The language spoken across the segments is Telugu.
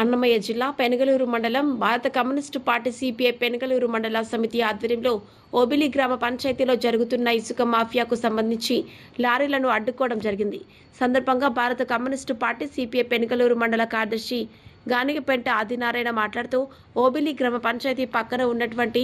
అన్నమయ్య జిల్లా పెనగలూరు మండలం భారత కమ్యూనిస్టు పార్టీ సిపిఐ పెనగలూరు మండల సమితి ఆధ్వర్యంలో ఓబిలి గ్రామ పంచాయతీలో జరుగుతున్న ఇసుక మాఫియాకు సంబంధించి లారీలను అడ్డుకోవడం జరిగింది. సందర్భంగా భారత కమ్యూనిస్టు పార్టీ సిపిఐ పెనగలూరు మండల కార్యదర్శి గానిగపెంట ఆదినారాయణ మాట్లాడుతూ ఓబిలి గ్రామ పంచాయతీ పక్కన ఉన్నటువంటి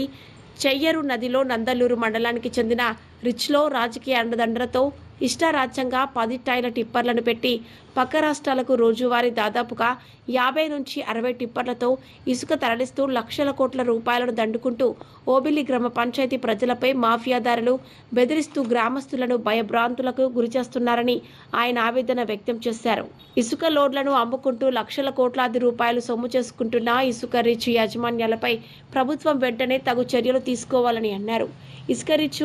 చెయ్యరు నదిలో నందలూరు మండలానికి చెందిన రిచ్లో రాజకీయ అండదండలతో ఇష్టారాజ్యంగా పది టైర్ల టిప్పర్లను పెట్టి పక్క రాష్ట్రాలకు రోజువారీ దాదాపుగా యాభై నుంచి అరవై టిప్పర్లతో ఇసుక తరలిస్తూ లక్షల కోట్ల రూపాయలను దండుకుంటూ ఓబిలి గ్రామ పంచాయతీ ప్రజలపై మాఫియాదారులు బెదిరిస్తూ గ్రామస్తులను భయభ్రాంతులకు గురిచేస్తున్నారని ఆయన ఆవేదన వ్యక్తం చేశారు. ఇసుక లోడ్లను అమ్ముకుంటూ లక్షల కోట్లాది రూపాయలు సొమ్ము చేసుకుంటున్న ఇసుక రిచ్ యాజమాన్యాలపై ప్రభుత్వం వెంటనే తగు చర్యలు తీసుకోవాలని అన్నారు. ఇసుక రిచ్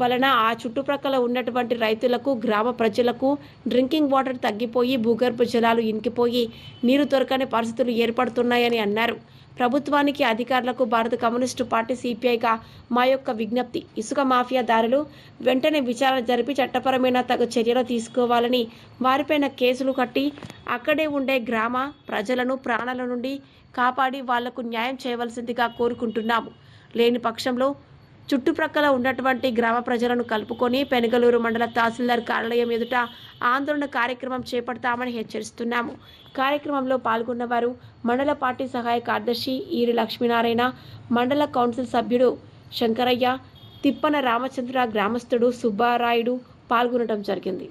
వలన ఆ చుట్టుప్రక్కల ఉన్నటువంటి రైతులకు గ్రామ ప్రజలకు డ్రింకింగ్ వాటర్ తగ్గిపోయి భూగర్భ జలాలు ఇంకిపోయి నీరు దొరకని పరిస్థితులు ఏర్పడుతున్నాయని అన్నారు. ప్రభుత్వానికి అధికారులకు భారత కమ్యూనిస్టు పార్టీ సిపిఐగా మా యొక్క విజ్ఞప్తి. ఇసుక మాఫియాదారులు వెంటనే విచారణ జరిపి చట్టపరమైన తగు చర్యలు తీసుకోవాలని వారిపైన కేసులు కట్టి అక్కడే ఉండే గ్రామ ప్రజలను ప్రాణాల నుండి కాపాడి వాళ్ళకు న్యాయం చేయవలసిందిగా కోరుకుంటున్నాము. లేని పక్షంలో చుట్టుప్రక్కల ఉన్నటువంటి గ్రామ ప్రజలను కలుపుకొని పెనగలూరు మండల తహసీల్దార్ కార్యాలయం ఎదుట ఆందోళన కార్యక్రమం చేపడతామని హెచ్చరిస్తున్నాము. కార్యక్రమంలో పాల్గొన్నవారు మండల పార్టీ సహాయ కార్యదర్శి ఈరి లక్ష్మీనారాయణ మండల కౌన్సిల్ సభ్యుడు శంకరయ్య తిప్పన రామచంద్ర గ్రామస్తుడు సుబ్బారాయుడు పాల్గొనడం జరిగింది.